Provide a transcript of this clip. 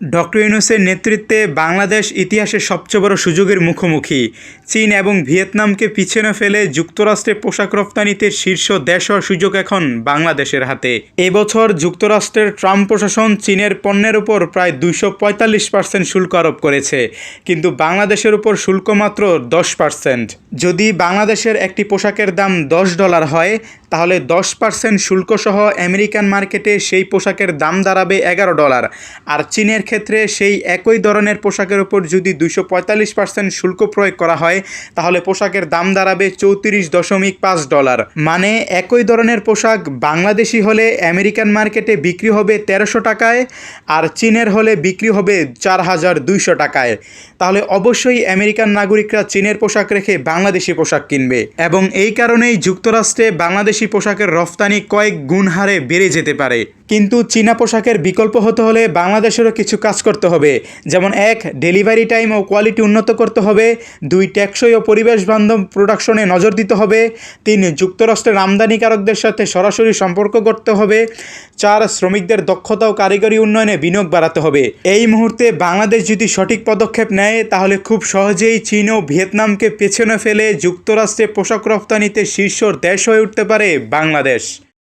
Doctor ইউনুসের নেতৃত্বে বাংলাদেশ ইতিহাসের সবচেয়ে বড় সুযোগের মুখোমুখি। চীন এবং ভিয়েতনামকে পিছনে ফেলে যুক্তরাষ্ট্রে পোশাক রপ্তানিতে শীর্ষ দেশ হওয়ার সুযোগ এখন বাংলাদেশের হাতে। এবছর যুক্তরাষ্ট্রের ট্রাম্প প্রশাসন চীনের পণ্যের উপর প্রায় দুইশো পঁয়তাল্লিশ পার্সেন্ট শুল্ক আরোপ করেছে, কিন্তু বাংলাদেশের উপর শুল্ক মাত্র দশ পার্সেন্ট। যদি বাংলাদেশের একটি পোশাকের দাম দশ ডলার হয় তাহলে দশ পার্সেন্ট শুল্কসহ আমেরিকান মার্কেটে সেই পোশাকের দাম দাঁড়াবে এগারো ডলার। আর চীনের ক্ষেত্রে সেই একই ধরনের পোশাকের ওপর যদি দুশো পঁয়তাল্লিশ পার্সেন্ট শুল্ক প্রয়োগ করা হয়, তাহলে পোশাকের দাম দাঁড়াবে চৌত্রিশ দশমিক পাঁচ ডলার। মানে একই ধরনের পোশাক বাংলাদেশি হলে আমেরিকান মার্কেটে বিক্রি হবে তেরোশো টাকায়, আর চীনের হলে বিক্রি হবে চার হাজার দুইশো টাকায়। তাহলে অবশ্যই আমেরিকান নাগরিকরা চীনের পোশাক রেখে বাংলাদেশি পোশাক কিনবে। এবং এই কারণেই যুক্তরাষ্ট্রে বাংলাদেশি পোশাকের রফতানি কয়েক গুণ হারে বেড়ে যেতে পারে। কিন্তু চীনা পোশাকের বিকল্প হতে হলে বাংলাদেশেরও কিছু কাজ করতে হবে। যেমন এক, ডেলিভারি টাইম ও কোয়ালিটি উন্নত করতে হবে। দুই, টেকসই ও পরিবেশ বান্ধব প্রোডাকশনে নজর দিতে হবে। তিন, যুক্তরাষ্ট্রের আমদানিকারকদের সাথে সরাসরি সম্পর্ক করতে হবে। চার, শ্রমিকদের দক্ষতা ও কারিগরি উন্নয়নে বিনিয়োগ বাড়াতে হবে। এই মুহূর্তে বাংলাদেশ যদি সঠিক পদক্ষেপ নেয়, তাহলে খুব সহজেই চীন ও ভিয়েতনামকে পেছনে ফেলে যুক্তরাষ্ট্রে পোশাক রপ্তানিতে শীর্ষ দেশ হয়ে উঠতে পারে। বাংলাদেশ।